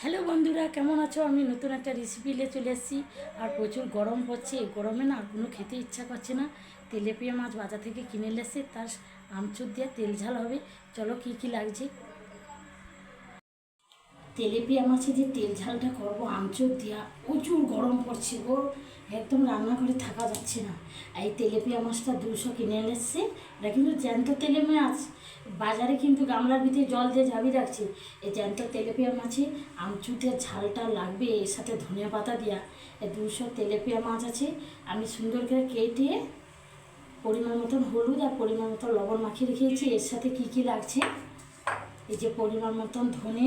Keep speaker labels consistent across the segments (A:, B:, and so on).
A: Hello বন্ধুরা, কেমন আছো? আমি নতুন একটা রেসিপি নিয়ে চলে এসেছি। আর প্রচুর গরম পড়ছে। এই গরমে না আর কোনো খেতে ইচ্ছা করছে না। তেলেপিয়া মাছ বাজার থেকে কিনে এসে তার আমচুর দিয়ে তেল ঝাল হবে। চলো কী কী লাগছে? তেলেপিয়া মাছে যে তেল ঝালটা করব আমচুর দিয়া প্রচুর গরম পড়ছে গো। একদম রান্নাঘরে থাকা যাচ্ছে না। এই তেলেপিয়া মাছটা দুশো কিনে এনে এসছে এটা কিন্তু জ্যান্ত তেলে মাছ। বাজারে কিন্তু গামলার ভিতরে জল দিয়ে ঝাবি রাখছে। এই জ্যান্ত তেলেপিয়া মাছে আমচুর ঝালটা লাগবে, এর সাথে ধনিয়া পাতা দেওয়া এই দুশো তেলেপিয়া মাছ আছে। আমি সুন্দর করে কেটে পরিমাণ মতন হলুদ আর পরিমাণ মতন লবণ মাখিয়ে রেখেছি। এর সাথে কি কি লাগছে? এই যে পরিমাণ মতন ধনে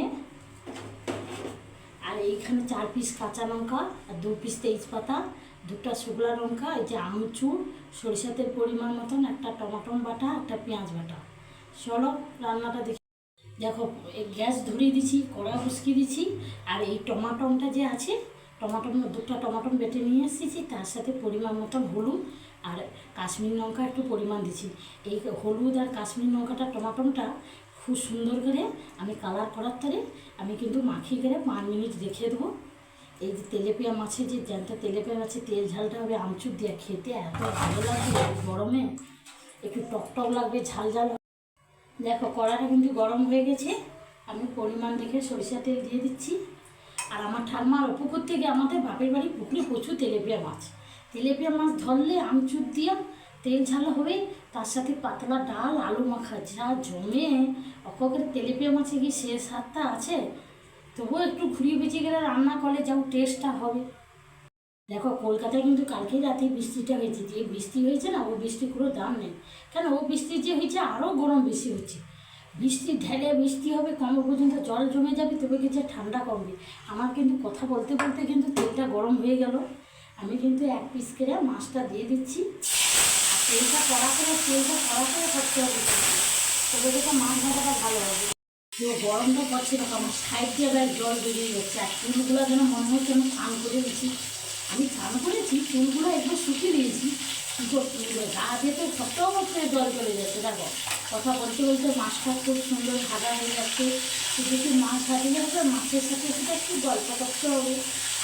A: এইখানে চার পিস কাঁচা লঙ্কা, আর দু পিস তেজপাতা, দুটা শুকলা লঙ্কা, এই যে আমচুর, সরিষা তেল পরিমাণ মতন, একটা টমাটম বাটা, একটা পেঁয়াজ বাটা। চলো রান্নাটা দেখি। দেখো গ্যাস ধরিয়ে দিছি কড়া বসকিয়ে দিছি, আর এই টমাটমটা যে আছে, টমাটম, দুটো টমাটম বেটে নিয়ে এসেছি, তার সাথে পরিমাণ মতন হলুদ আর কাশ্মীর লঙ্কা একটু পরিমাণ দিছি। এই হলুদ আর কাশ্মীর লঙ্কাটা, টমাটমটা খুব সুন্দর করে আমি কালার করার তরে আমি কিন্তু মাখিয়ে করে পাঁচ মিনিট রেখে দেবো। এই যে তেলেপিয়া মাছের যে জ্যান্ত তেলেপিয়া মাছের তেল ঝালটা হবে আমচুর দিয়ে খেতে এত ভালো লাগবে গরমে। একটু টক টক লাগবে, ঝাল ঝাল দেখো কড়াটা কিন্তু গরম হয়ে গেছে। আমি পরিমাণ দেখে সরিষা তেল দিয়ে দিচ্ছি। আর আমার ঠাম্মার পুকুর থেকে আমাদের বাপের বাড়ি পুকুরে প্রচুর তেলেপিয়া মাছ। তেলেপিয়া মাছ ধরলে আমচুর দিয়ে তেল ঝাল হবে তার সাথে পাতলা ডাল, আলু মাখা যা জমে অকরে তেলেপিয়া মাছে কি সে স্বাদটা আছে? তবুও একটু ঘুরিয়ে বেঁচে গেলে রান্না করলে যাও টেস্টটা হবে। দেখো, কলকাতায় কিন্তু কালকে রাতে বৃষ্টিটা হয়েছে। যে বৃষ্টি হয়েছে না, ও বৃষ্টির কোনো দাম নেই। কেন? ও বৃষ্টি যে হয়েছে আরও গরম বেশি হচ্ছে। বৃষ্টি ঢেলে বৃষ্টি হবে, কম পর্যন্ত জল জমে যাবে, তবে কিছু ঠান্ডা কমবে। আমার কিন্তু কথা বলতে বলতে কিন্তু তেলটা গরম হয়ে গেল। আমি কিন্তু এক পিস করে মাছটা দিয়ে দিচ্ছি। তেলটা কড়া করে তেলটা কড়া করে থাকতে হবে। তবে দেখো মাছ ভাজাটা ভালো হবে তো গরমটা পড়ছে দেখো, আমার সাইড দিয়ে গায়ে জল বেরিয়ে যাচ্ছে, আর চুলগুলো যেন মনে হচ্ছে আমি স্নান করে দিচ্ছি আমি স্নান করেছি, চুলগুলো একটু শুকিয়ে দিয়েছি চুলগুলো গা দিয়ে তো করতে জল চলে যাচ্ছে, দেখো। কথা বলতে বলতে মাছটা খুব সুন্দর ভাজা হয়ে যাচ্ছে। শুধু মাছ ভাজিয়ে হবে মাছের সাথে সেটা একটু গল্প করতে হবে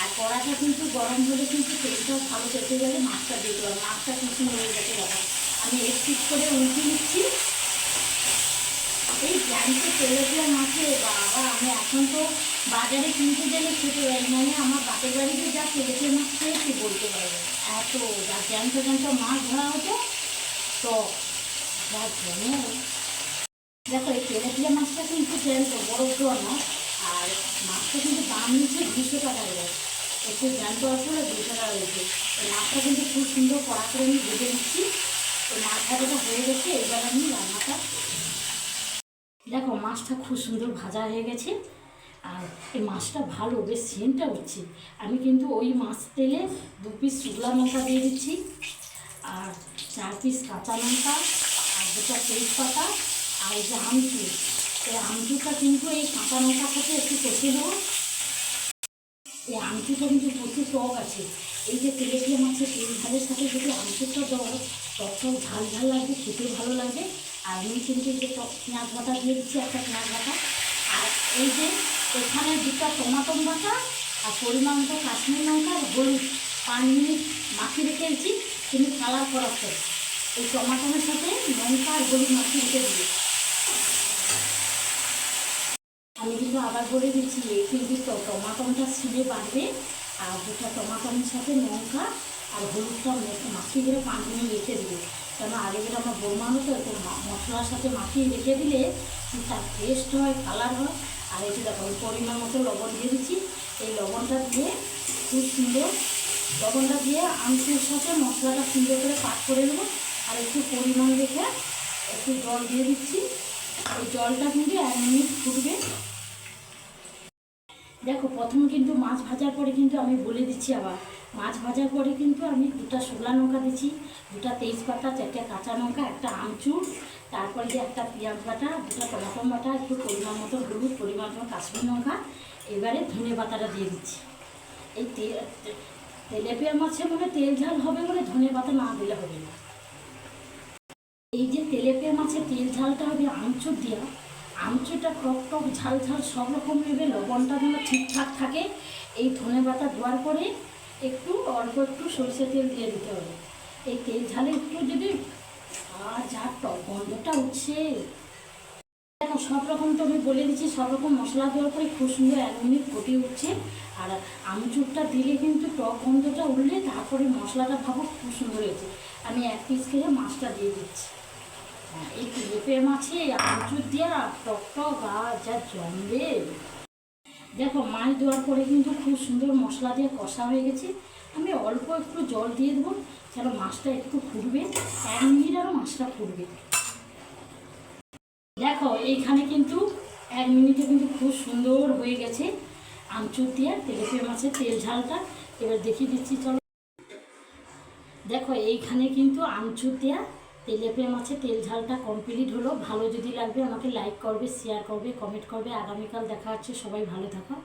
A: আর কড়াটা কিন্তু গরম হলে কিন্তু তেলটা ভালো পেতে গেলে মাছটা দিতে হবে। মাছটা সুন্দর হয়ে যাচ্ছে দেখো আমি এক পিস করে উল্টে নিচ্ছি। এই জ্যান্ত তেলেপিয়া মাছে বাবা, আমি এখন তো বাজারে কিনতে গেলে খেতে পারি মানে আমার বাপের বাড়িতে যা তেলেপিয়া মাছ খেয়েছি বলতে পারব এত যা জ্যান্ত জ্যান্ত মাছ ধরা হতো, তো যা দেখো, এই তেলেপিয়া মাছটা কিন্তু জ্যান্ত বড় না। আর মাছটা কিন্তু দাম নিচ্ছে দুশো টাকা করে। একটু জ্যান্ত আসলে দুশো টাকা রয়েছে। এই মাছটা কিন্তু খুব সুন্দর কড়া করে আমি ভেজে নিচ্ছি। এই মাছ ভাজাটা হয়ে গেছে, এবার আমি রান্নাটা দেখো, মাছটা খুব সুন্দর ভাজা হয়ে গেছে। আর এই মাছটা ভালো, বেশ সেন্টটা হচ্ছে। আমি কিন্তু ওই মাছ তেলে দু পিস শুকলা লঙ্কা দিয়ে দিচ্ছি, আর চার পিস কাঁচা লঙ্কা, আর দুটা তেজপাতা, আর এই যে আমচুর। এই আমচুরটা কিন্তু এই কাঁচা লঙ্কার সাথে একটু কষিয়ে দেবো এই আমচুরটা কিন্তু প্রচুর টক আছে। এই যে তেলেপিয়া মাছের তেল ঝালের সাথে যদি আমচুরটা দেওয়া টক টক ঝাল ঝাল লাগবে খেতে ভালো লাগবে আর আমি কিন্তু যে টক পেঁয়াজ বাটা দিয়ে দিচ্ছি, একটা পেঁয়াজ বাটা। আর এই যে এখানে দুটা টমাটম বাটা আর পরিমাণ মতো কাশ্মীর লঙ্কা আর হলুদ। পাঁচ মিনিট মাখিয়ে রেখেছি কিন্তু কালার পরে। এই টমাটমের সাথে লঙ্কা আর হলুদ মাখিয়ে রেখে দিই আমি কিন্তু আবার বলে দিচ্ছি কিন্তু টমাটমটা ছিঁড়ে বাড়বে আর দুটা টমাটমের সাথে লঙ্কা আর হলুদটা মাখিয়ে করে পাঁচ মিনিট রেখে দেবে কেন আগের আমার বৌমানো তো একটু মা- মশলার সাথে মাখিয়ে রেখে দিলে তার টেস্ট হয় কালার হয়। আর যে দেখো পরিমাণ মতো লবণ দিয়ে দিচ্ছি। এই লবণটা দিয়ে খুব সুন্দর, লবণটা দিয়ে আমচুর সাথে মশলাটা সুন্দর করে পাক করে নেব। আর একটু পরিমাণ রেখে একটু জল দিয়ে দিচ্ছি। এই জলটা কিন্তু এক মিনিট ফুটবে। দেখো, প্রথম কিন্তু মাছ ভাজার পরে কিন্তু আমি বলে দিচ্ছি আবার। মাছ ভাজার পরে কিন্তু আমি দুটা শুকলা লঙ্কা দিচ্ছি, দুটা তেজপাতা, চারটে কাঁচা লঙ্কা, একটা আমচুর, তারপরে যে একটা পেঁয়াজ বাটা, দুটা টমাটো বাটা, একটু পরিমাণ মতো হলুদ, পরিমাণ মতো কাশ্মীর লঙ্কা, এবারে ধনে পাতাটা দিয়ে দিচ্ছি। এই তেলেপিয়া মাছে মানে তেল ঝাল হবে বলে ধনে পাতা না দিলে হবে না। এই যে তেলেপিয়া মাছের তেল ঝালটা হবে আমচুর দেওয়া আমচুটা টক টক, ঝাল ঝাল, সব রকম নেবে, লবণটা যেন ঠিকঠাক থাকে, এই ধনে পাতা ধোয়ার পরে একটু অল্প একটু সরষে তেল দিয়ে দিতে হবে। এই তেল ঝালে একটু যদি আর যা টক গন্ধটা উঠছে। দেখো, সব রকম তো আমি বলে দিচ্ছি, সব রকম মশলা দেওয়ার পরে খুব সুন্দর এক মিনিট ফুটে উঠছে। আর আমচুরটা দিলে কিন্তু টক গন্ধটা উঠলে তারপরে মশলাটা ভাবো খুব সুন্দর হয়েছে। আমি এক পিস খেয়ে মাছটা দিয়ে দিচ্ছি। এই পেঁপে মাছে আমচুর আর যা দেখো, মাছ দেওয়ার পরে কিন্তু খুব সুন্দর মশলা দিয়ে কষা হয়ে গেছে। আমি অল্প একটু জল দিয়ে দেবো, যেন মাছটা একটু ফুটবে। এক মিনিট আরও মাছটা ফুটবে। দেখো, এইখানে কিন্তু এক মিনিটে কিন্তু খুব সুন্দর হয়ে গেছে। আমচুর দিয়ে তেলেপে মাছের তেল ঝালটা। এবার দেখিয়ে দিচ্ছি, চলো। দেখো, এইখানে কিন্তু আমচুর দেওয়া তেলেপে মাছের তেল ঝালটা কমপ্লিট হলো। ভালো যদি লাগবে আমাকে লাইক করবে শেয়ার করবে কমেন্ট করবে। আগামীকাল দেখা হচ্ছে, সবাই ভালো থাকো।